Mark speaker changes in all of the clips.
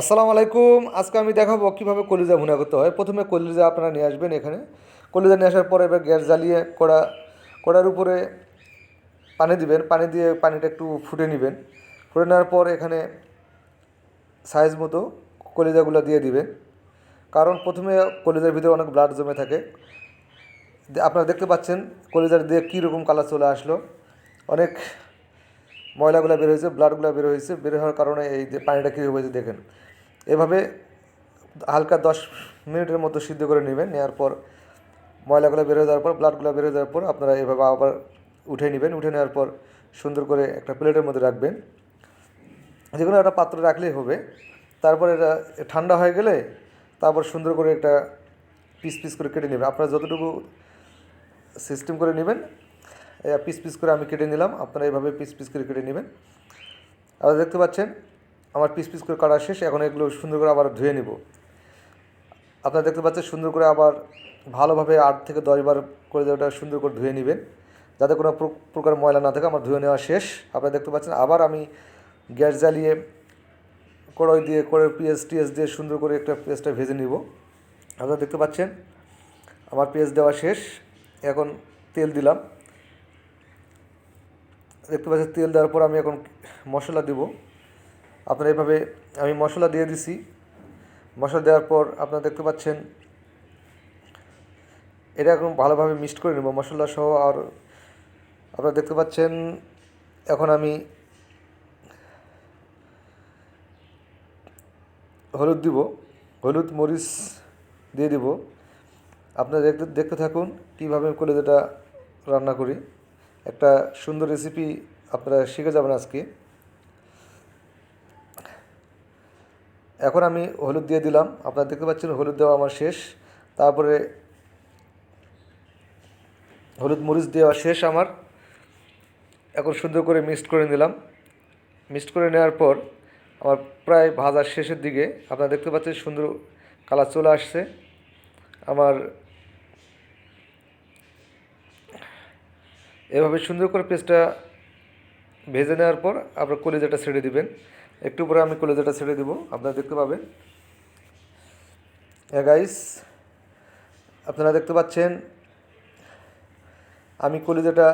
Speaker 1: আসসালামু আলাইকুম। আজকে আমি দেখাবো কীভাবে কলিজা ভুনা করতে হয়। প্রথমে কলিজা আপনারা নিয়ে আসবেন এখানে। কলিজা নিয়ে আসার পরে এবার গ্যাস জ্বালিয়ে কড়া, কড়ার উপরে পানি দিবেন। পানি দিয়ে পানিটা একটু ফুটে নেবেন। ফুটে নেওয়ার পর এখানে সাইজ মতো কলিজাগুলো দিয়ে দিবেন। কারণ প্রথমে কলিজার ভিতরে অনেক ব্লাড জমে থাকে। আপনারা দেখতে পাচ্ছেন কলিজার দিয়ে কীরকম কালার চলে আসলো। অনেক ময়লাগুলো বের হয়েছে ব্লাডগুলো বের হয়েছে, বের হওয়ার কারণে এই যে পানিটা কী হয়েছে দেখেন। এভাবে হালকা দশ মিনিটের মতো সিদ্ধ করে নেবেন, নেওয়ার পর ময়লাগুলো বের হয়ে যাওয়ার পর ব্লাডগুলো বের হয়ে যাওয়ার পর আপনারা এভাবে আবার উঠে নেবেন, উঠে নেওয়ার পর সুন্দর করে একটা প্লেটের মধ্যে রাখবেন। যে কোনো একটা পাত্র রাখলেই হবে। তারপর এটা ঠান্ডা হয়ে গেলে তারপর সুন্দর করে একটা পিস পিস করে কেটে নেবেন। আপনারা যতটুকু সিস্টেম করে নেবেন পিস পিস করে আমি কেটে নিলাম। আপনারা এইভাবে পিস পিস করে কেটে নেবেন। আর দেখতে পাচ্ছেন, আমার পিস পিস করে কাটা শেষ। এখন এগুলো সুন্দর করে আবার ধুয়ে নেব। আপনারা দেখতে পাচ্ছেন, সুন্দর করে আবার ভালোভাবে আট থেকে দশবার করে ওটা সুন্দর করে ধুয়ে নেবেন। যাতে কোনো প্র- প্রকার ময়লা না থাকে, আমার ধুয়ে নেওয়া শেষ। আপনারা দেখতে পাচ্ছেন, আবার আমি গ্যাস জ্বালিয়ে কড়াই দিয়ে করে পেঁয়াজ টিএস দিয়ে সুন্দর করে একটা পেঁয়াজটা ভেজে নিব। আপনারা দেখতে পাচ্ছেন, আমার পেঁয়াজ দেওয়া শেষ। এখন তেল দিলাম। দেখতে পাচ্ছেন তেল দেওয়ার পর আমি এখন মশলা দিব। আপনারা এভাবে আমি মশলা দিয়ে দিছি। মশলা দেওয়ার পর আপনারা দেখতে পাচ্ছেন, এটা এখন ভালোভাবে মিক্সড করে নেব মশলা সহ। আর আপনারা দেখতে পাচ্ছেন, এখন আমি হলুদ দিব, হলুদ, মরিচ দিয়ে দিব। আপনারা দেখতে দেখতে থাকুন কীভাবে আমি কলেজাটা রান্না করি। একটা সুন্দর রেসিপি আপনারা শিখে যাবেন আজকে। এখন আমি হলুদ দিয়ে দিলাম। আপনারা দেখতে পাচ্ছেন হলুদ দেওয়া আমার শেষ। তারপরে হলুদ মরিচ দেওয়া শেষ আমার। এখন সুন্দর করে মিক্সড করে নিলাম। মিক্সড করে নেওয়ার পর আমার প্রায় ভাজার শেষের দিকে আপনারা দেখতে পাচ্ছেন সুন্দর কালার চলে আসছে। আমার এভাবে সুন্দর করে পেস্টটা ভেজে নেওয়ার পর আপনার কলিজাটা ছেড়ে দিবেন। একটু পরে আমি কলিজাটা ছেড়ে দিব। আপনারা দেখতে পাবেন। গাইস আপনারা দেখতে পাচ্ছেন, আমি কলিজাটা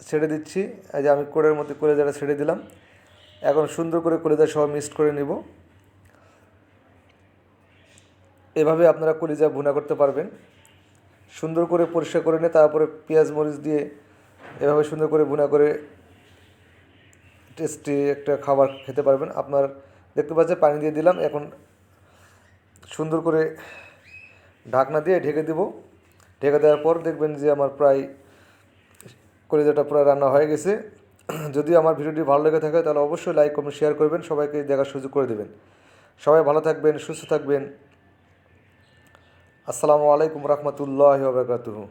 Speaker 1: ছেড়ে দিচ্ছি। এই যে আমি কোড়ের মধ্যে কলিজাটা ছেড়ে দিলাম। এখন সুন্দর করে কলিজা সহ মিক্সড করে নিব। এভাবে আপনারা কলিজা ভুনা করতে পারবেন। সুন্দর করে পরিষ্কার করে নিয়ে তারপরে পেঁয়াজ মরিচ দিয়ে এভাবে সুন্দর করে ভুনা করে টেস্টি একটা খাবার খেতে পারবেন। আপনার দেখতে পাচ্ছেন, পানি দিয়ে দিলাম। এখন সুন্দর করে ঢাকনা দিয়ে ঢেকে দেব। ঢেকে দেওয়ার পর দেখবেন যে আমার প্রায় কলিজাটা প্রায় রান্না হয়ে গেছে। যদি আমার ভিডিওটি ভালো লেগে থাকে, তাহলে অবশ্যই লাইক কমেন্ট শেয়ার করবেন। সবাইকে দেখার সুযোগ করে দেবেন। সবাই ভালো থাকবেন, সুস্থ থাকবেন। আসসালামু আলাইকুম রহমতুল্লাহ বারকাতুহু।